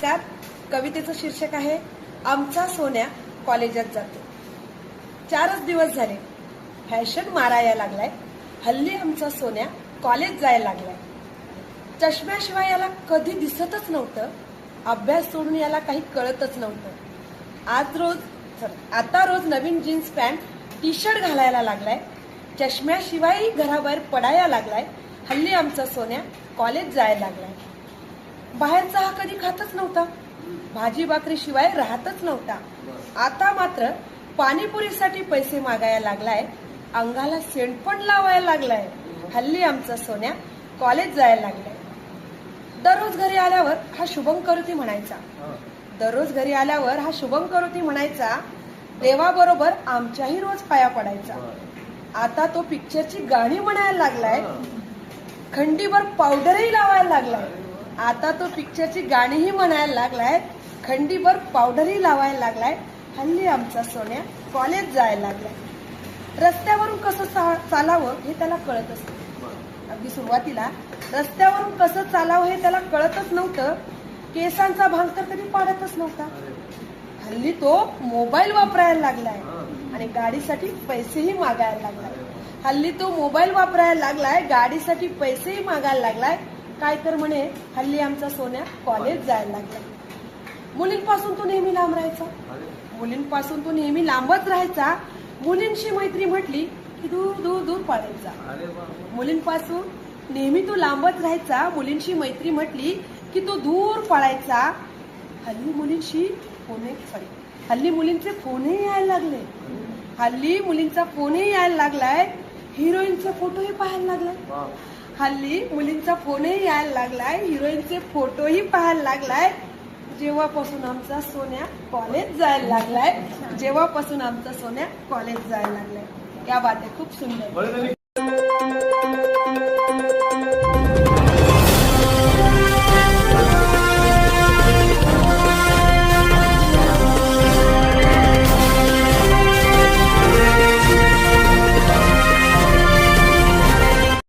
त्यात कवितेचं शीर्षक आहे आमचा सोन्या कॉलेजात जातो. चारच दिवस झाले. फॅशन मारायला लागलाय. हल्ली आमचा सोन्या कॉलेज जायला लागलाय. चष्म्याशिवाय याला कधी दिसतच नव्हतं. अभ्यास सोडून याला काही कळतच नव्हतं. आज रोज आता रोज नवीन जीन्स पॅन्ट टी शर्ट घालायला लागलाय. चष्म्याशिवायही घराबाहेर पडायला लागलाय. हल्ली आमचा सोन्या कॉलेज जायला लागलाय. बाहेरचा हा कधी खातच नव्हता. भाजी भाकरी शिवाय राहतच नव्हता. आता मात्र पाणीपुरीसाठी पैसे मागायला लागलाय. अंगाला सेंट पण लावायला लागलाय. हल्ली आमचा सोन्या कॉलेज जायला लागलाय. दररोज घरी आल्यावर हा शुभम करुती म्हणायचा. दररोज घरी आल्यावर हा शुभम करुती म्हणायचा देवाबरोबर आमच्याही रोज पाया पडायचा. आता तो पिक्चरची गाणी म्हणायला लागलाय. खंडीभर पावडरही लावायला लागलाय. आता तो पिक्चरची गाणीही म्हणायला लागलाय. खंडीभर पावडरही लावायला लागलाय. हल्ली आमचा सोन्या कॉलेज जायला लागलाय. रस्त्यावरून कसं चा- चालावं हे त्याला कळतच असत अगदी सुरुवातीला रस्त्यावरून कसं चालावं हे त्याला कळतच नव्हतं. केसांचा भांग तर कधी पाडतच नव्हता. हल्ली तो मोबाईल वापरायला लागलाय. आणि गाडीसाठी पैसेही मागायला लागलाय. हल्ली तो मोबाईल वापरायला लागलाय गाडीसाठी पैसेही मागायला लागलाय. काय तर म्हणे हल्ली आमचा सोन्या कॉलेज जायला लागलाय मुलींपासून तो नेहमी लांब राहायचा? मुलींपासून तो नेहमी लांबच राहायचा? मुलींशी मैत्री म्हटली की दूर दूर दूर पळायचा मुलींपासून नेहमी तो लांबच राहायचा? मुलींशी मैत्री म्हटली की तो दूर पळायचा? हल्ली मुलींशी फोने सॉरी हल्ली मुलींचे फोनही यायला लागले. हल्ली मुलींचा फोनही यायला लागलाय. हिरोईनचे फोटोही पाहायला लागलाय. हल्ली मुलींचा फोनही यायला लागलाय हिरोईनचे फोटोही पाहायला लागलाय. जेव्हापासून आमचा सोन्या कॉलेज जायला लागलाय जेव्हापासून आमचा सोन्या कॉलेज जायला लागलाय. या बात आहे खूप सुंदर.